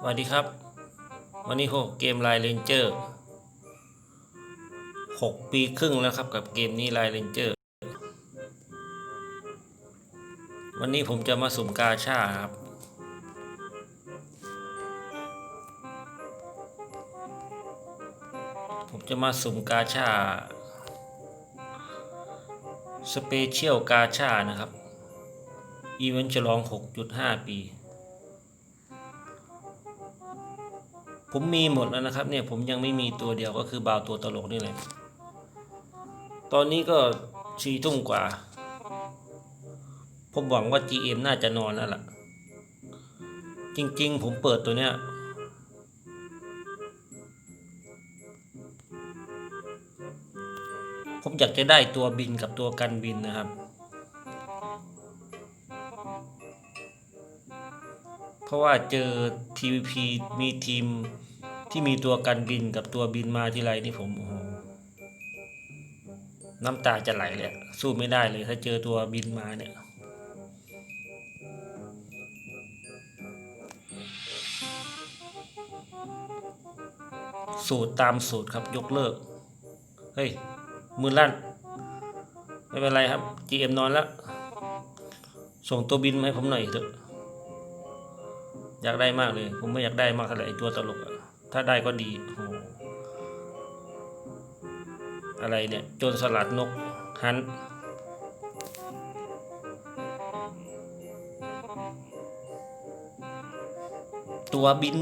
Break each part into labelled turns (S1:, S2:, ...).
S1: สวัสดีครับ วันนี้โหเกมไลน์เรนเจอร์หกปีครึ่งแล้วครับกับเกมนี้ไลน์เรนเจอร์วันนี้ผมจะมาสุ่มกาชาครับ ผมจะมาสุ่มกาชา สเปเชียลกาชานะครับ อีเวนต์ฉลอง 6.5 ปี ผมมีหมดแล้วนะครับเนี่ยผมยังไม่มีตัวเดียวก็คือบาวตัวตลกนี่แหละตอนนี้ก็สี่ทุ่มกว่า ผมหวังว่า GM น่าจะนอนแล้วล่ะ จริง ๆ ผมเปิดตัวเนี้ยผมอยากจะได้ตัวบินกับตัวกันบินนะครับ เพราะว่าเจอ TVP มีทีมที่มีตัวกันบินกับตัวบินมาทีไรนี่ผมโอ้โหน้ำตาจะไหลเลยสู้ไม่ได้เลยถ้าเจอตัวบินมาเนี่ยสูตรตามสูตรครับยกเลิก เฮ้ย มือลั่น ไม่เป็นไรครับ GM นอนแล้ว ส่งตัวบินมาให้ผมหน่อยเถอะ อยากได้มากเลย ผมไม่อยากได้มากเท่าไหร่ตัวตลกถ้าได้ก็ดีโอ้อะไรเนี่ยโจรสลัดนกฮันตัวบิน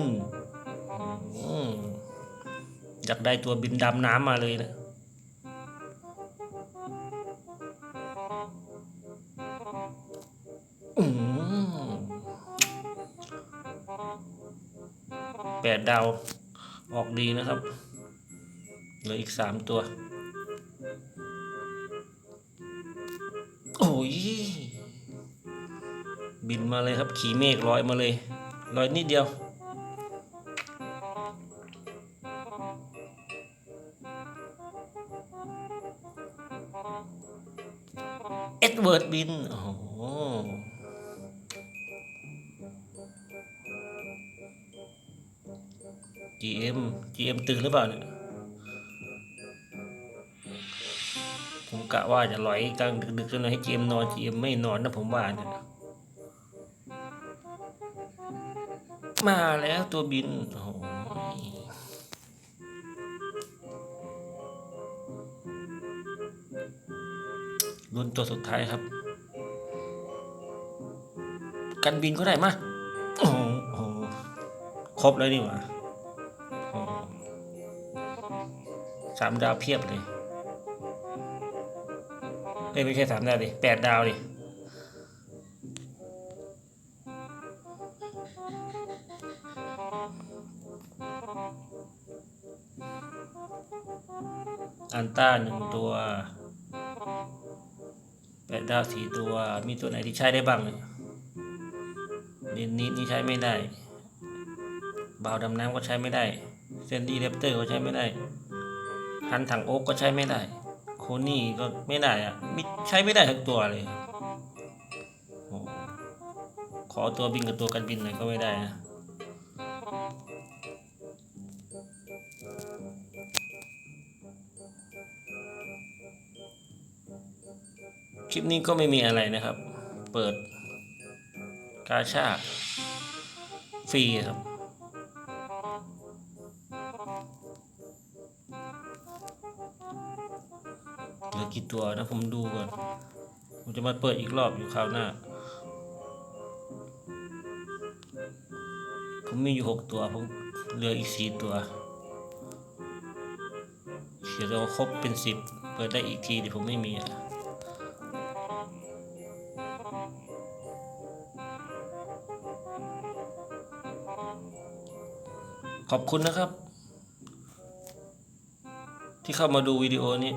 S1: อยากได้ตัวบินดำน้ำมาเลยนะ แปดดาวออกดีนะครับ เหลืออีกสามตัว โอ้ย บินมาเลยครับ ขี่เมฆลอยมาเลยลอยนิดเดียว เอ็ดเวิร์ดบินโอ้ GM GM ตื่นหรือเปล่าเนี่ยผมกะว่าจะลอยกลางดึกๆจนให้ GM นอน GM ไม่นอนนะผมว่าเนี่ยมาแล้วตัวบินโอ้โหรุ่นตัวสุดท้ายครับ กันบินก็ได้มาโอ้โหโอ้โหครบแล้วนี่หว่า สามดาวเพียบเลยเอ้ไม่ใช่สามดาวดิแปดดาวดิอันต้าหนึ่งตัวแปดดาวสี่ตัว มีตัวไหนที่ใช้ได้บ้างเนี่ยเดนนิดนี่ใช้ไม่ได้บาวดำน้ำก็ใช้ไม่ได้ เซนดี้เรปเตอร์ก็ใช้ไม่ได้ ฮันถังโอ๊กก็ใช้ไม่ได้ โคนี่ก็ไม่ได้อะมิใช้ไม่ได้ทั้งตัวเลยอขอตัวบินกับตัวกันบินหน่อยก็ไม่ได้นะคลิปนี้ก็ไม่มีอะไรนะครับ เปิดกาชาดฟรีครับ ลือกี่ตัวนะผมดูก่อน ผมจะมาเปิดอีกรอบอยู่คราวหน้า ผมมีอยู่หกตัว ผมเหลืออีกสี่ตัวเดี๋ยวเราครบเป็นสิบเปิดได้อีกทีที่ผมไม่มีอะขอบคุณนะครับ ที่เข้ามาดูวิดีโอนี้